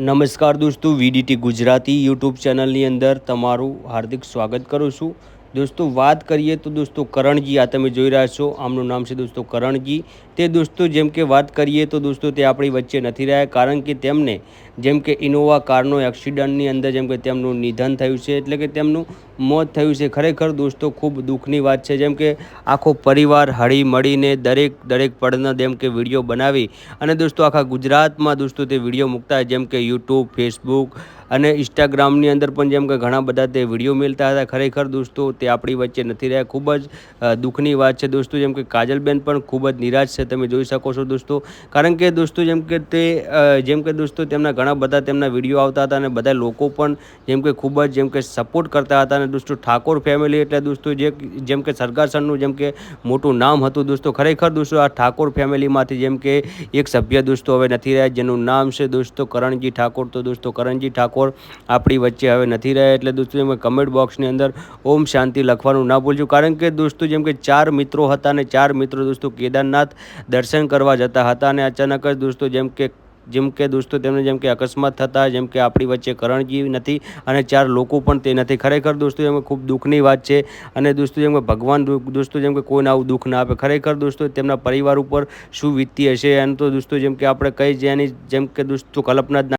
નમસ્કાર દોસ્તો VDT Gujarati YouTube ચેનલની અંદર તમારું હાર્દિક સ્વાગત કરું છું. દોસ્તો, વાત કરીએ તો દોસ્તો કરણજી આ તમે જોઈ રહ્યા છો. આમનું નામ છે દોસ્તો કરણજી. તે દોસ્તો જેમ કે વાત કરીએ તો દોસ્તો તે આપણી વચ્ચે નથી રહ્યા, કારણ કે તેમને જેમ કે ઇનોવા કારનો એક્સિડન્ટની અંદર જેમ કે તેમનું નિધન થયું છે, એટલે કે તેમનું મોત થયું છે. ખરેખર દોસ્તો ખૂબ દુઃખની વાત છે. જેમ કે આખો પરિવાર હળી મળીને દરેક દરેક પળના જેમ કે વીડિયો બનાવી અને દોસ્તો આખા ગુજરાતમાં દોસ્તો તે વીડિયો મૂકતા જેમ કે યુટ્યુબ, ફેસબુક અને ઇન્સ્ટાગ્રામની અંદર પણ જેમ કે ઘણા બધા તે વીડિયો મેળતા હતા, ખરેખર દોસ્તો તે આપણી વચ્ચે નથી રહ્યા. ખૂબ જ દુઃખની વાત છે દોસ્તો, જેમ કે કાજલબેન પણ ખૂબ જ નિરાશ છે, તમે જોઈ શકો છો દોસ્તો. કારણ કે દોસ્તો જેમ કે તે જેમ કે દોસ્તો તેમના ઘણા બધા તેમના વીડિયો આવતા હતા અને બધા લોકો પણ જેમ કે ખૂબ જ જેમ કે સપોર્ટ કરતા હતા અને દોસ્તો ઠાકોર ફેમિલી એટલે દોસ્તો જે, જેમ કે સરગાસણનું જેમ કે મોટું નામ હતું દોસ્તો, ખરેખર દોસ્તો આ ઠાકોર ફેમિલીમાંથી જેમ કે એક સભ્ય દોસ્તો હવે નથી રહ્યા, જેનું નામ છે દોસ્તો કરણજી ઠાકોર. તો દોસ્તો કરણજી ઠાકોર આપણી વચ્ચે હવે નથી રહ્યા એટલે દોસ્તો તમે કમેન્ટ બોક્સની અંદર ઓમ શાંતિ લખવાનું ના ભૂલજો. કારણ કે દોસ્તો જેમ કે ચાર મિત્રો હતા અને ચાર મિત્રો દોસ્તો કેદારનાથ દર્શન કરવા જતા હતા અને અચાનક જ દોસ્તો જેમ કે જેમ કે દોસ્તો તેમને જેમ કે અકસ્માત થતા, જેમ કે આપણી વચ્ચે કરણજી નથી અને ચાર લોકો પણ તે નથી. ખરેખર દોસ્તો જેમ ખૂબ દુઃખની વાત છે અને દોસ્તો જેમ કે ભગવાન દોસ્તો જેમ કે કોઈને આવું દુઃખ ના આપે. ખરેખર દોસ્તો તેમના પરિવાર ઉપર શું વીતતી હશે એમ તો દોસ્તો જેમ કે આપણે કઈ જેની, જેમ કે દોસ્તો કલ્પના